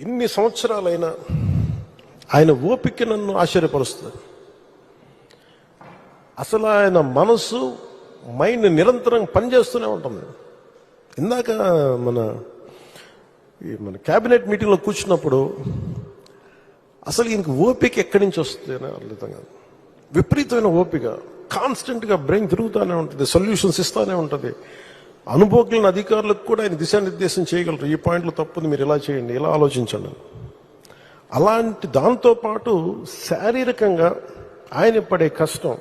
ఇన్ని సంవత్సరాలైనా ఆయన ఓపిక నన్ను ఆశ్చర్యపరుస్తుంది. అసలు ఆయన మనసు మైండ్ నిరంతరం పనిచేస్తూనే ఉంటుంది. ఇందాక మన ఈ మన క్యాబినెట్ మీటింగ్లో కూర్చున్నప్పుడు అసలు ఈయనకి ఓపిక ఎక్కడి నుంచి వస్తుంది అని అర్థం కాదు. విపరీతమైన ఓపిక. కాన్స్టెంట్గా బ్రెయిన్ తిరుగుతూనే ఉంటుంది సొల్యూషన్స్ ఇస్తూనే ఉంటుంది. అనుభవజ్ఞులైన అధికారులకు కూడా ఆయన దిశానిర్దేశం చేయగలరు. ఈ పాయింట్లు తప్పుంది మీరు ఇలా చేయండి ఇలా ఆలోచించండి. అలాంటి దాంతోపాటు శారీరకంగా ఆయన పడే కష్టం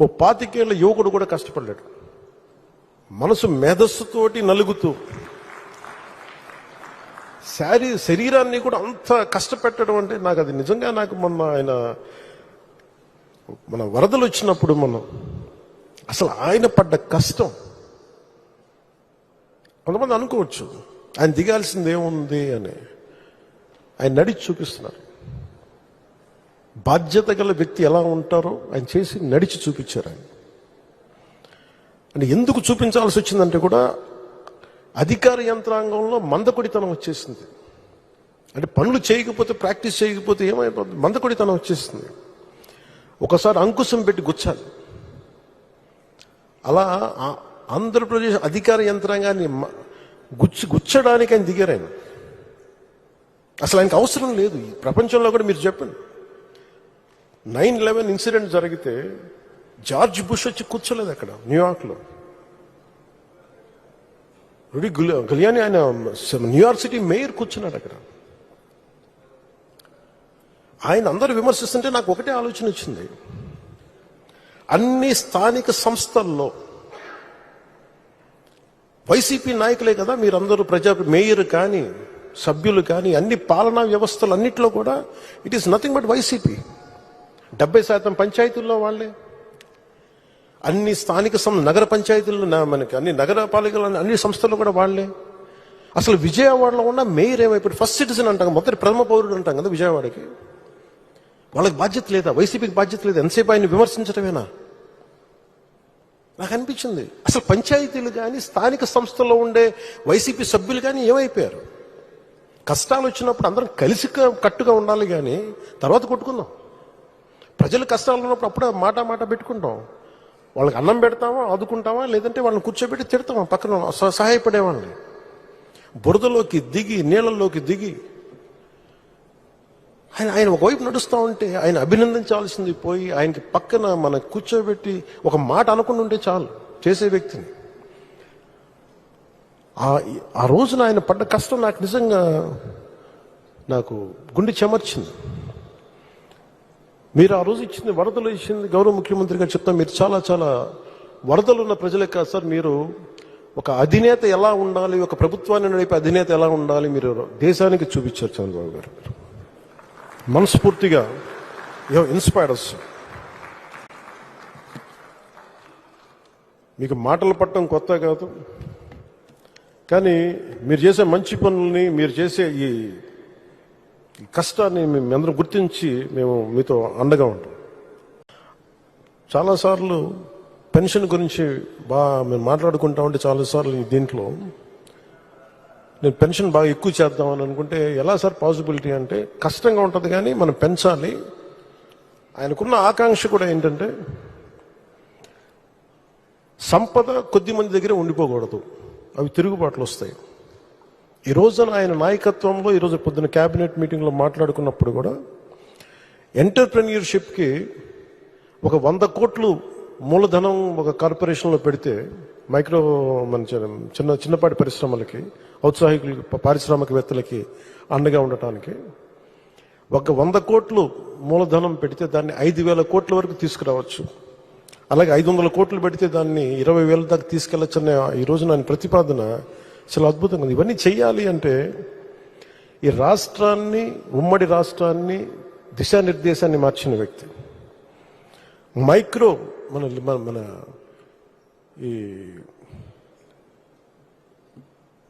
ఓ పాతికేళ్ళ యువకుడు కూడా కష్టపడ్డాడు. మనసు మేధస్సుతోటి నలుగుతూ శారీ శరీరాన్ని కూడా అంత కష్టపెట్టడం అంటే నాకు అది నిజంగా నాకు మొన్న ఆయన మన వరదలు వచ్చినప్పుడు మనం అసలు ఆయన పడ్డ కష్టం కొంతమంది అనుకోవచ్చు ఆయన దిగాల్సింది ఏముంది అని. ఆయన నడిచి చూపిస్తున్నారు. బాధ్యత గల వ్యక్తి ఎలా ఉంటారో ఆయన చేసి నడిచి చూపించారు ఆయన. అంటే ఎందుకు చూపించాల్సి వచ్చిందంటే కూడా అధికార యంత్రాంగంలో మందకొడితనం వచ్చేసింది. అంటే పనులు చేయకపోతే ప్రాక్టీస్ చేయకపోతే ఏమైపోతుంది మందకొడితనం వచ్చేసింది. ఒకసారి అంకుశం పెట్టి గుచ్చాలి. అలా ఆంధ్రప్రదేశ్ అధికార యంత్రాంగాన్ని గుచ్చి గుచ్చడానికి ఆయన దిగారు ఆయన. అసలు ఆయనకు అవసరం లేదు. ఈ ప్రపంచంలో కూడా మీరు చెప్పండి. నైన్ లెవెన్ ఇన్సిడెంట్ జరిగితే జార్జ్ బుష్ వచ్చి కూర్చోలేదు అక్కడ న్యూయార్క్లో రుడి గులి- గలియాని ఆయన న్యూయార్క్ సిటీ మేయర్ కూర్చున్నాడు అక్కడ. ఆయన అందరూ విమర్శిస్తుంటే నాకు ఒకటే ఆలోచన వచ్చింది. అన్ని స్థానిక సంస్థల్లో వైసీపీ నాయకులే కదా మీరందరూ ప్రజా మేయర్ కానీ సభ్యులు కానీ అన్ని పాలనా వ్యవస్థలు అన్నిట్లో కూడా it is nothing but YCP. డెబ్బై శాతం పంచాయతీల్లో వాళ్ళే. అన్ని స్థానిక సం నగర పంచాయతీల్లో మనకి అన్ని నగరపాలికలు అన్ని సంస్థలు కూడా వాళ్ళే. అసలు విజయవాడలో ఉన్న మేయర్ ఏమైపోయి ఫస్ట్ సిటిజన్ అంటాం మొదటి ప్రథమ పౌరుడు అంటాం కదా విజయవాడకి. వాళ్ళకి బాధ్యత లేదా? వైసీపీకి బాధ్యత లేదా? ఎంతసేపు ఆయన విమర్శించడమేనా నాకు అనిపించింది అసలు పంచాయతీలు కానీ స్థానిక సంస్థల్లో ఉండే వైసీపీ సభ్యులు కానీ ఏమైపోయారు? కష్టాలు వచ్చినప్పుడు అందరం కలిసి కట్టుగా ఉండాలి కానీ తర్వాత కొట్టుకుందాం. ప్రజలు కష్టాలు ఉన్నప్పుడు అప్పుడే మాట మాట పెట్టుకుంటాం. వాళ్ళకి అన్నం పెడతామా ఆదుకుంటామా లేదంటే వాళ్ళని కూర్చోబెట్టి తిడతామా పక్కన సహాయపడేవాళ్ళని. సహాయపడే వాళ్ళని బురదలోకి దిగి నీళ్ళల్లోకి దిగి ఆయన ఆయన ఒకవైపు నడుస్తూ ఉంటే ఆయన అభినందించాల్సింది పోయి ఆయనకి పక్కన మన కూర్చోబెట్టి ఒక మాట అనుకుని ఉంటే చాలు చేసే వ్యక్తిని. ఆ ఆ రోజున ఆయన పడ్డ కష్టం నాకు నిజంగా నాకు గుండె చెమర్చింది. మీరు ఆ రోజు ఇచ్చింది వరదలు ఇచ్చింది గౌరవ ముఖ్యమంత్రి గారు చెప్తాం మీరు చాలా చాలా వరదలు ఉన్న ప్రజలే కాదు సార్ మీరు ఒక అధినేత ఎలా ఉండాలి ఒక ప్రభుత్వాన్ని నడిపే అధినేత ఎలా ఉండాలి మీరు దేశానికి చూపించారు చంద్రబాబు గారు. మనస్ఫూర్తిగా యూ ఇన్స్పైర్డ్ అస్ మీకు మాటలు పట్టడం కొత్త కాదు. కానీ మీరు చేసే మంచి పనుల్ని మీరు చేసే ఈ కష్టాన్ని మేము అందరం గుర్తించి మేము మీతో అండగా ఉంటాం. చాలాసార్లు పెన్షన్ గురించి బాగా మేము మాట్లాడుకుంటా ఉంటే చాలాసార్లు దీంట్లో నేను పెన్షన్ బాగా ఎక్కువ చేద్దామని అనుకుంటే ఎలా సార్ పాసిబిలిటీ అంటే కష్టంగా ఉంటుంది కానీ మనం పెంచాలి. ఆయనకున్న ఆకాంక్ష కూడా ఏంటంటే సంపద కొద్ది మంది దగ్గర ఉండిపోకూడదు. అవి తిరుగుబాట్లు వస్తాయి. ఈ రోజున ఆయన నాయకత్వంలో ఈరోజు పొద్దున క్యాబినెట్ మీటింగ్లో మాట్లాడుకున్నప్పుడు కూడా ఎంటర్ప్రెన్యూర్షిప్కి ఒక వంద కోట్లు మూలధనం ఒక కార్పొరేషన్లో పెడితే మైక్రో మన చిన్న- చిన్న చిన్నపాటి పరిశ్రమలకి ఔత్సాహికులకి పారిశ్రామికవేత్తలకి అండగా ఉండటానికి ఒక వంద కోట్లు మూలధనం పెడితే దాన్ని ఐదు వేల కోట్ల వరకు తీసుకురావచ్చు. అలాగే ఐదు వందల కోట్లు పెడితే దాన్ని ఇరవై వేల దాకా తీసుకెళ్ళొచ్చనే ఈ రోజు నా ప్రతిపాదన చాలా అద్భుతంగా ఉంది. ఇవన్నీ చేయాలి అంటే ఈ రాష్ట్రాన్ని ఉమ్మడి రాష్ట్రాన్ని దిశానిర్దేశాన్ని మార్చిన వ్యక్తి. మైక్రో మన- మన ఈ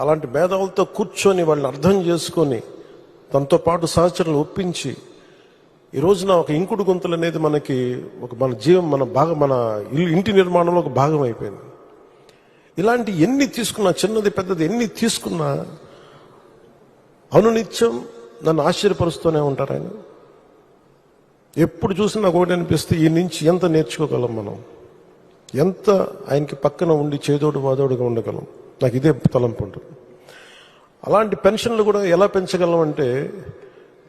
అలాంటి మేధావులతో కూర్చొని వాళ్ళని అర్థం చేసుకొని తనతో పాటు సహచరులు ఒప్పించి ఈ రోజున ఒక ఇంకుడు గొంతులు అనేది మనకి ఒక మన జీవం మన భాగం మన ఇల్లు ఇంటి నిర్మాణంలో ఒక భాగం అయిపోయింది. ఇలాంటి ఎన్ని తీసుకున్నా చిన్నది పెద్దది ఎన్ని తీసుకున్నా అనునిత్యం నన్ను ఆశ్చర్యపరుస్తూనే ఉంటారు ఆయన. ఎప్పుడు చూసినా నాకు ఒకటి అనిపిస్తే ఈ నుంచి ఎంత నేర్చుకోగలం మనం? ఎంత ఆయనకి పక్కన ఉండి చేదోడు వాదోడుగా ఉండగలం? నాకు ఇదే తలంపు ఉంటుంది. అలాంటి పెన్షన్లు కూడా ఎలా పెంచగలం అంటే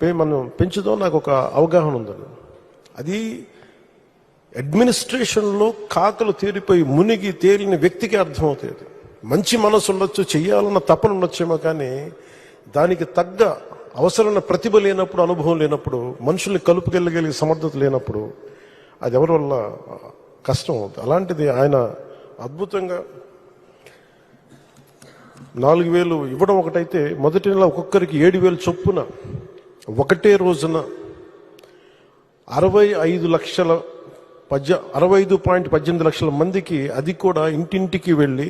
పే- మనం పెంచుదాం నాకు ఒక అవగాహన ఉందని అది. అడ్మినిస్ట్రేషన్లో కాకలు తేలిపోయి మునిగి తేలిన వ్యక్తికి అర్థమవుతుంది మంచి మనసు ఉండొచ్చు చెయ్యాలన్న తపన ఉండొచ్చేమో కానీ దానికి తగ్గ అవసరమైన ప్రతిభ లేనప్పుడు అనుభవం లేనప్పుడు మనుషుల్ని కలుపుకెళ్ళగలిగే సమర్థత లేనప్పుడు అది ఎవరి వల్ల కష్టం అవుతుంది. అలాంటిది ఆయన అద్భుతంగా నాలుగు వేలు ఇవ్వడం ఒకటైతే మొదటి నెల ఒక్కొక్కరికి ఏడు వేలు చొప్పున ఒకటే రోజున అరవై ఐదు లక్షల పద్య అరవై ఐదు పాయింట్ పద్దెనిమిది లక్షల మందికి అది కూడా ఇంటింటికి వెళ్ళి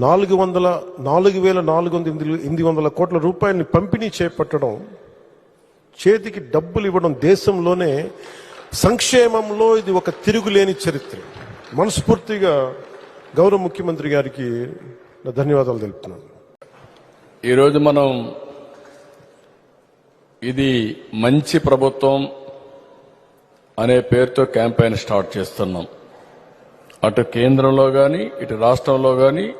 నాలుగు వందల నాలుగు వేల నాలుగు వందల ఎనిమిది ఎనిమిది వందల కోట్ల రూపాయలని పంపిణీ చేపట్టడం చేతికి డబ్బులు ఇవ్వడం దేశంలోనే సంక్షేమంలో ఇది ఒక తిరుగులేని చరిత్ర. మనస్ఫూర్తిగా గౌరవ ముఖ్యమంత్రి గారికి ధన్యవాదాలు తెలుపుతున్నాను. ఈరోజు మనం ఇది మంచి ప్రభుత్వం అనే పేరుతో క్యాంపెయిన్ స్టార్ట్ చేస్తున్నాం. అటు కేంద్రంలో కానీ ఇటు రాష్ట్రంలో కానీ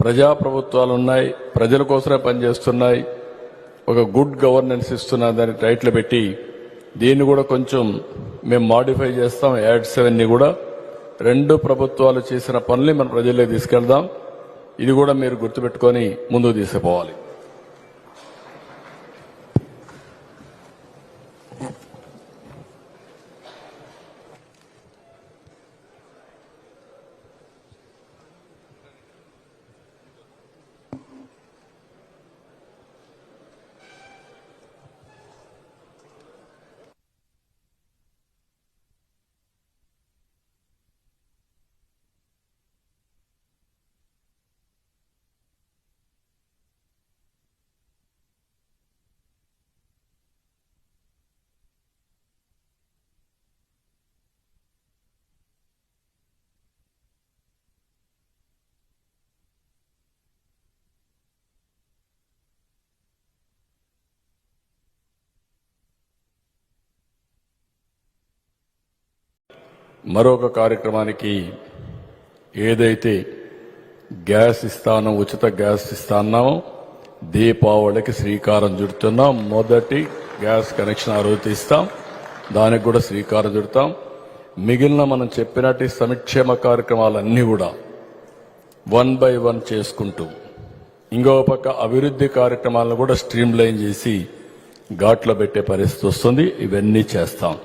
ప్రజా ప్రభుత్వాలు ఉన్నాయి ప్రజల కోసమే పనిచేస్తున్నాయి. ఒక గుడ్ గవర్నెన్స్ ఇస్తున్నాయి దాన్ని టైట్లు పెట్టి దీన్ని కూడా కొంచెం మేము మాడిఫై చేస్తాం యాడ్ సెవెన్ని కూడా. రెండు ప్రభుత్వాలు చేసిన పనులు మన ప్రజల్లో తీసుకెళ్దాం. ఇది కూడా మీరు గుర్తుపెట్టుకొని ముందుకు తీసుకుపోవాలి. మరొక కార్యక్రమానికి ఏదైతే గ్యాస్ ఇస్తానో ఉచిత గ్యాస్ ఇస్తాన్నామో దీపావళికి శ్రీకారం చుడుతున్నాం. మొదటి గ్యాస్ కనెక్షన్ ఆ రోజు ఇస్తాం దానికి కూడా శ్రీకారం చుడతాం. మిగిలిన మనం చెప్పినట్టు సంక్షేమ కార్యక్రమాలన్నీ కూడా వన్ బై వన్ చేసుకుంటూ ఇంకో పక్క అభివృద్ధి కార్యక్రమాలను కూడా స్ట్రీమ్ లైన్ చేసి ఘాట్లో పెట్టే పరిస్థితి వస్తుంది. ఇవన్నీ చేస్తాం.